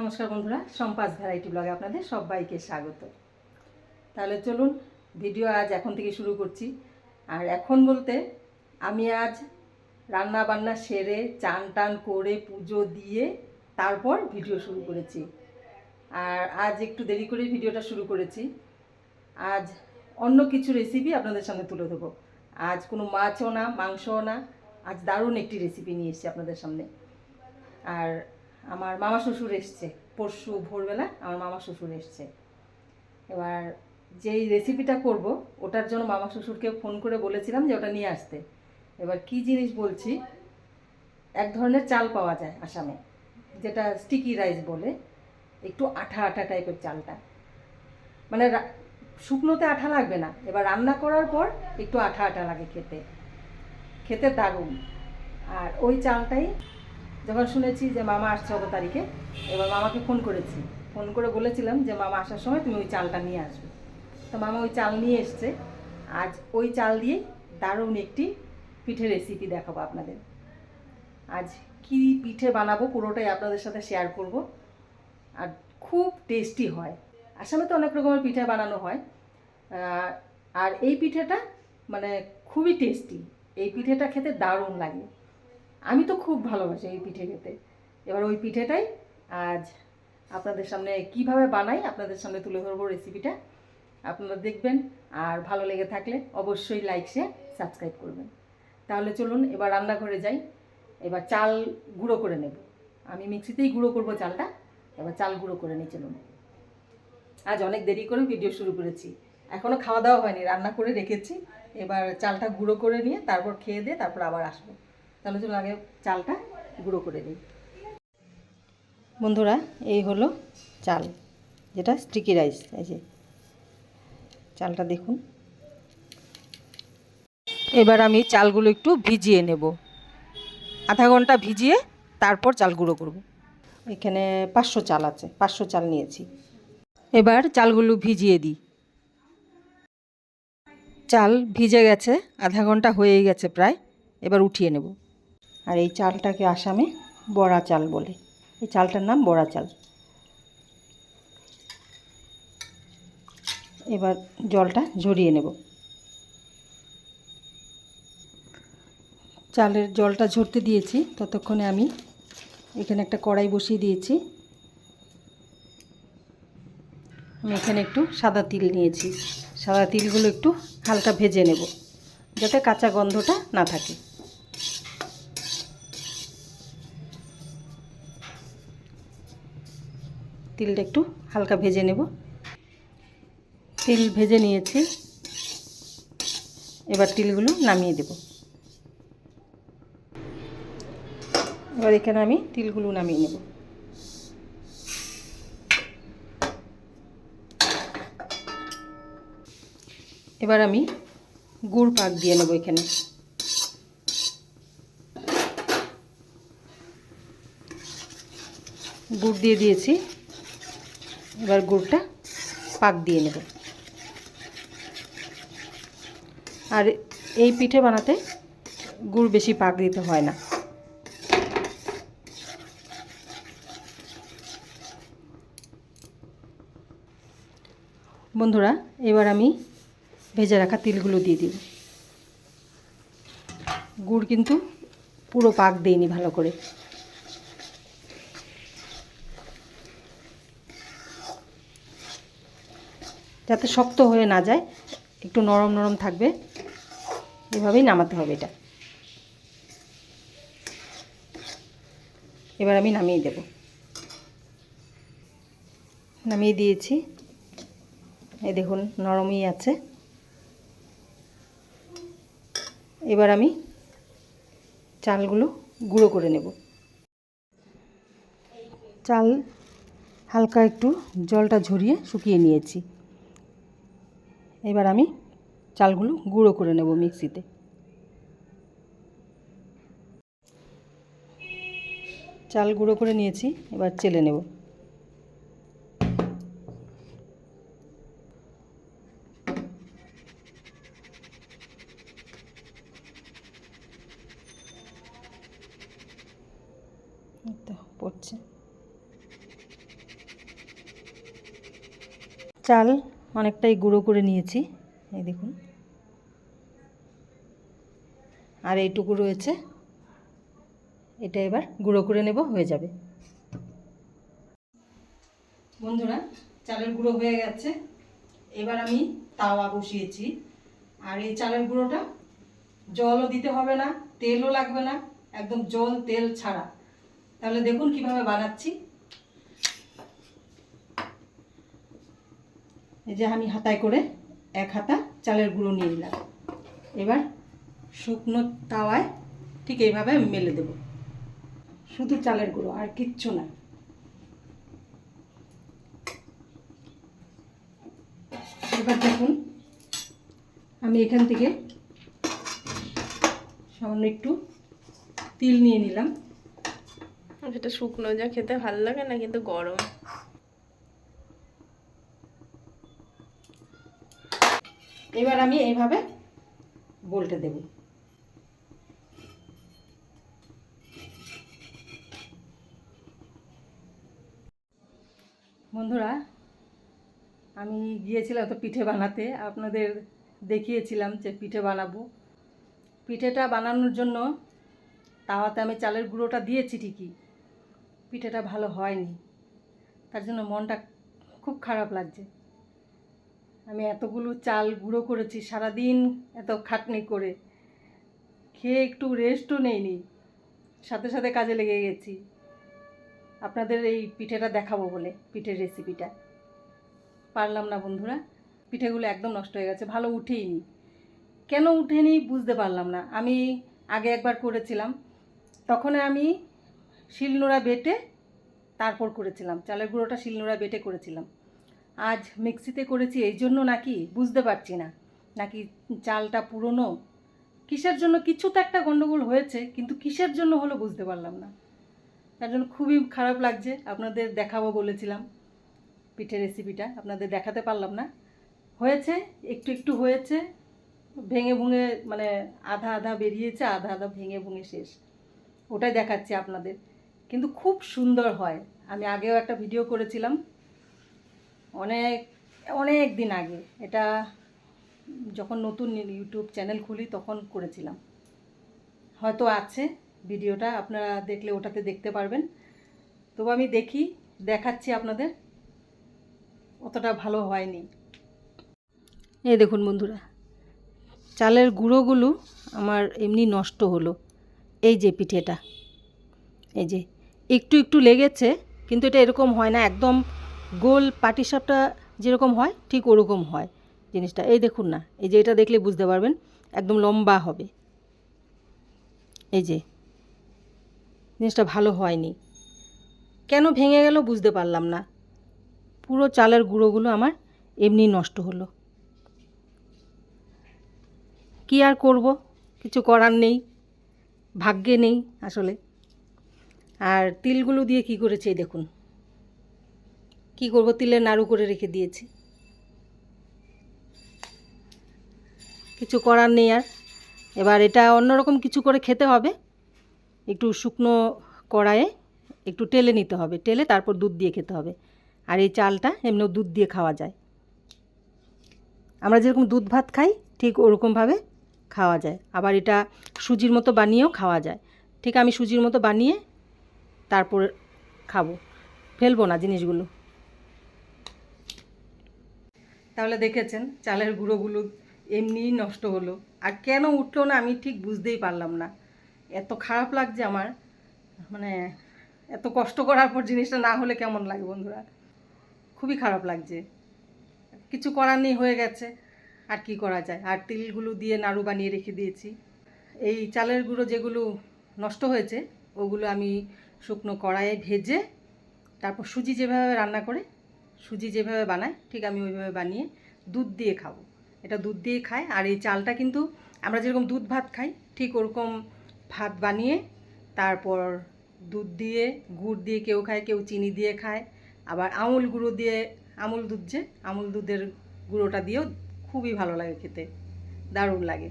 নমস্কার বন্ধুরা, সম্পাস ভ্যারাইটি ব্লগে আপনাদের সবাইকে স্বাগত। তাহলে চলুন, ভিডিও আজ এখন থেকে শুরু করছি। আর এখন বলতে, আমি আজ রান্না বান্না সেরে চান টান করে পুজো দিয়ে তারপর ভিডিও শুরু করেছি। আর আজ একটু দেরি করে ভিডিওটা শুরু করেছি। আজ অন্য কিছু রেসিপি আপনাদের সামনে তুলে দেবো আজ কোনো মাছও না, মাংসও না, আজ দারুণ একটি রেসিপি নিয়ে এসেছি আপনাদের সামনে। আর আমার মামা শ্বশুর এসছে। পরশু ভোরবেলা আমার মামা শ্বশুর এসছে। এবার যেই রেসিপিটা করব, ওটার জন্য মামা শ্বশুরকে ফোন করে বলেছিলাম যে ওটা নিয়ে আসতে। এবার কি জিনিস বলছি? এক ধরনের চাল পাওয়া যায় আসামে, যেটা স্টিকি রাইস বলে। একটু আঠা আঠা টাইপের চালটা। মানে শুকনোতে আঠা লাগবে না। এবার রান্না করার পর একটু আঠা আঠা লাগে খেতে। খেতে দারুণ। আর ওই চালটাই যখন শুনেছি যে মামা আসছে অত তারিখে, এবার মামাকে ফোন করেছি। ফোন করে বলেছিলাম যে, মামা আসার সময় তুমি ওই চালটা নিয়ে আসবে। তো মামা ওই চাল নিয়ে এসছে। আজ ওই চাল দিয়েই দারুণ একটি পিঠে রেসিপি দেখাবো আপনাদের। আজ কি পিঠে বানাবো পুরোটাই আপনাদের সাথে শেয়ার করব। আর খুব টেস্টি হয়। আসামে তো অনেক রকমের পিঠে বানানো হয়। আর এই পিঠেটা মানে খুবই টেস্টি এই পিঠেটা খেতে দারুণ লাগে। আমি তো খুব ভালোবাসি এই পিঠে খেতে। এবার ওই পিঠেটাই আজ আপনাদের সামনে কীভাবে বানাই আপনাদের সামনে তুলে ধরবো রেসিপিটা আপনারা দেখবেন, আর ভালো লেগে থাকলে অবশ্যই লাইক শেয়ার সাবস্ক্রাইব করবেন। তাহলে চলুন এবার রান্নাঘরে যাই। এবার চাল গুঁড়ো করে নেব। আমি মিক্সিতেই গুঁড়ো করব চালটা। এবার চাল গুঁড়ো করে নিই, চলুন। আজ অনেক দেরি করে ভিডিও শুরু করেছি। এখনও খাওয়া দাওয়া হয়নি, রান্না করে রেখেছি। এবার চালটা গুঁড়ো করে নিয়ে তারপর খেয়ে দিয়ে তারপর আবার আসব। তাহলে চলুন আগে চালটা গুঁড়ো করে নিই। বন্ধুরা, এই হলো চাল, যেটা স্টিকি রাইস এই যে। চালটা দেখুন। এবার আমি চালগুলো একটু ভিজিয়ে নেব। আধা ঘণ্টা ভিজিয়ে তারপর চাল গুঁড়ো করব। এখানে পাঁচশো চাল আছে, পাঁচশো চাল নিয়েছি। এবার চালগুলো ভিজিয়ে দিই। চাল ভিজে গেছে, আধা ঘণ্টা হয়ে গেছে প্রায়, এবার উঠিয়ে নেব। আর এই চালটাকে আসামে বড়া চাল বলে। এই চালটার নাম বড়া চাল। এবার জলটা ঝরিয়ে নেব। চালের জলটা ঝরতে দিয়েছি, ততক্ষণে আমি এখানে একটা কড়াই বসিয়ে দিয়েছি। আমি এখানে একটু সাদা তিল নিয়েছি। সাদা তিলগুলো একটু হালকা ভেজে নেব, যাতে কাঁচা গন্ধটা না থাকে। তিলটা একটু হালকা ভেজে নেব। তিল ভেজে নিয়েছি। এবার তিলগুলো নামিয়ে দেব। এবার এখানে আমি তিলগুলো নামিয়ে নেব। এবার আমি গুড় পাক দিয়ে নেব এখানে। গুড় দিয়ে দিয়েছি। এবার গুড়টা পাক দিয়ে নেব। আর এই পিঠে বানাতে গুড় বেশি পাক দিতে হয় না। বন্ধুরা, এবার আমি ভেজে রাখা তিলগুলো দিয়ে দিব। গুড় কিন্তু পুরো পাক দেয়নি ভালো করে। যাতে শক্ত হয়ে না যায়, একটু নরম নরম থাকবে। এভাবেই নামাতে হবে এটা। এবার আমি নামিয়ে দেব। নামিয়ে দিয়েছি। এই দেখুন, নরমই আছে। এবার আমি চালগুলো গুঁড়ো করে নেব। চাল হালকা একটু জলটা ঝরিয়ে শুকিয়ে নিয়েছি। এবার আমি চালগুলো গুঁড়ো করে নেব মিক্সিতে। চাল গুঁড়ো করে নিয়েছি, এবার চেলে নেব। পড়ছে। চাল অনেকটাই গুঁড়ো করে নিয়েছি। এই দেখুন। আর এইটুকু রয়েছে। এটা এবার গুঁড়ো করে নেব, হয়ে যাবে। বন্ধুরা, চালের গুঁড়ো হয়ে গেছে। এবার আমি তাওয়া বসিয়েছি। আর এই চালের গুঁড়োটা জলও দিতে হবে না, তেলও লাগবে না, একদম জল তেল ছাড়া। তাহলে দেখুন কীভাবে বানাচ্ছি। এই যে আমি হাতায় করে এক হাতা চালের গুঁড়ো নিয়ে নিলাম। এবার শুকনো তাওয়ায় ঠিক এইভাবে আমি মেলে দেব। শুধু চালের গুঁড়ো, আর কিচ্ছু না। এবার দেখুন, আমি এখান থেকে সামান্য একটু তিল নিয়ে নিলাম। সেটা শুকনো যা খেতে ভালো লাগে না, কিন্তু গরম। এবার আমি এইভাবে বলতে দেব। বন্ধুরা, আমি গিয়েছিলাম তো পিঠে বানাতে, আপনাদের দেখিয়েছিলাম যে পিঠে বানাবো। পিঠেটা বানানোর জন্য তাওয়াতে আমি চালের গুঁড়োটা দিয়েছি ঠিকই, পিঠেটা ভালো হয়নি, তার জন্য মনটা খুব খারাপ লাগছে। আমি এতগুলো চাল গুঁড়ো করেছি, সারাদিন এত খাটনি করে। খেয়ে একটু রেস্টও নেইনি। সাথে সাথে কাজে লেগে গেছি। আপনাদের এই পিঠেটা দেখাবো বলে, পিঠের রেসিপিটা পারলাম না বন্ধুরা, পিঠেগুলো একদম নষ্ট হয়ে গেছে, ভালো উঠেইনি। কেন উঠেনি বুঝতে পারলাম না। আমি আগে একবার করেছিলাম, তখন আমি শিলনোড়া বেটে তারপর করেছিলাম, চালের গুঁড়োটা শিলনোড়া বেটে করেছিলাম। আজ মিক্সিতে করেছি, এই জন্য নাকি বুঝতে পারছি না। নাকি চালটা পুরনো? কিসের জন্য? কিছু তো একটা গণ্ডগোল হয়েছে, কিন্তু কিসের জন্য হলো বুঝতে পারলাম না। তার জন্য খুবই খারাপ লাগছে, আপনাদের দেখাবো বলেছিলাম। পিঠের রেসিপিটা আপনাদের দেখাতে পারলাম না। হয়েছে, একটু একটু হয়েছে, ভেঙে ভুঙে মানে আধা আধা বেরিয়েছে, আধা আধা ভেঙে ভুঙে শেষ। ওটাই দেখাচ্ছি আপনাদের। কিন্তু খুব সুন্দর হয়। আমি আগেও একটা ভিডিও করেছিলাম অনেক অনেক দিন আগে। এটা যখন নতুন ইউটিউব চ্যানেল খুলি তখন করেছিলাম। হয়তো আছে ভিডিওটা, আপনারা দেখলে ওটাতে দেখতে পারবেন। তবু আমি দেখি, দেখাচ্ছি আপনাদের। অতটা ভালো হয়নি। এই দেখুন বন্ধুরা, চালের গুঁড়োগুলো আমার এমনি নষ্ট হলো। এই যে পিঠেটা, এই যে, একটু একটু লেগেছে, কিন্তু এটা এরকম হয় না, একদম গোল পাটিসাপটা যেরকম হয়, ঠিক ওরকম হয় জিনিসটা। এই দেখুন না, এই যে এটা দেখলে বুঝতে পারবেন, একদম লম্বা হবে। এই যে, জিনিসটা ভালো হয়নি। কেন ভেঙে গেল বুঝতে পারলাম না। পুরো চালের গুঁড়োগুলো আমার এমনি নষ্ট হলো। কি আর করব? কিছু করার নেই, ভাগ্যে নেই আসলে। আর তিলগুলো দিয়ে কি করেছে দেখুন। কি করব? তিলের নাড়ু করে রেখে দিয়েছি। কিছু করার নেই আর। এবার এটা অন্যরকম কিছু করে খেতে হবে। একটু শুকনো কড়াইয়ে একটু টেলে নিতে হবে। টেলে তারপর দুধ দিয়ে খেতে হবে। আর এই চালটা এমনিও দুধ দিয়ে খাওয়া যায়। আমরা যেরকম দুধ ভাত খাই, ঠিক ওরকমভাবে খাওয়া যায়। আবার এটা সুজির মতো বানিয়েও খাওয়া যায়। ঠিক আমি সুজির মতো বানিয়ে তারপর খাব। ফেলব না জিনিসগুলো। তাহলে দেখেছেন চালের গুঁড়োগুলো এমনিই নষ্ট হলো। আর কেন উঠল না আমি ঠিক বুঝতেই পারলাম না। এত খারাপ লাগছে আমার। মানে এত কষ্ট করার পর জিনিসটা না হলে কেমন লাগে বন্ধুরা? খুবই খারাপ লাগছে। কিছু করার নেই হয়ে গেছে। আর কি করা যায়? আর তিলগুলো দিয়ে নাড়ু বানিয়ে রেখে দিয়েছি। এই চালের গুঁড়ো যেগুলো নষ্ট হয়েছে, ওগুলো আমি শুকনো কড়াইয়ে ভেজে, তারপর সুজি যেভাবে রান্না করে সুজি যেভাবে বানায়, ঠিক আমি ওইভাবে বানিয়ে দুধ দিয়ে খাব। এটা দুধ দিয়ে খায় আর এই চালটা কিন্তু আমরা যেরকম দুধ ভাত খাই, ঠিক ওরকম ভাত বানিয়ে তারপর দুধ দিয়ে, গুড় দিয়ে কেউ খায়, কেউ চিনি দিয়ে খায়, আবার আমুল গুঁড়ো দিয়ে, আমুল দুধ যে, আমুল দুধের গুঁড়োটা দিয়েও খুবই ভালো লাগে খেতে, দারুণ লাগে,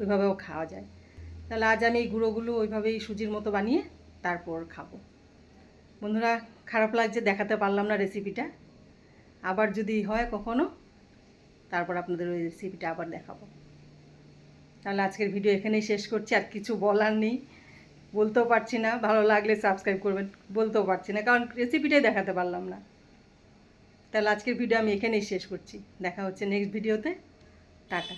ওইভাবেও খাওয়া যায়। তাহলে আজ আমি এই গুঁড়োগুলো ওইভাবেই সুজির মতো বানিয়ে তারপর খাব। বন্ধুরা, খারাপ লাগছে দেখাতে পারলাম না রেসিপিটা আবার যদি হয় কখনো, তারপর আপনাদের ওই রেসিপিটা আবার দেখাবো। তাহলে আজকের ভিডিও এখানেই শেষ করছি, আর কিছু বলার নেই। বলতেও পারছি না, ভালো লাগলে সাবস্ক্রাইব করবেন, বলতেও পারছি না, কারণ রেসিপিটাই দেখাতে পারলাম না। তাহলে আজকের ভিডিও আমি এখানেই শেষ করছি। দেখা হচ্ছে নেক্সট ভিডিওতে টাটা।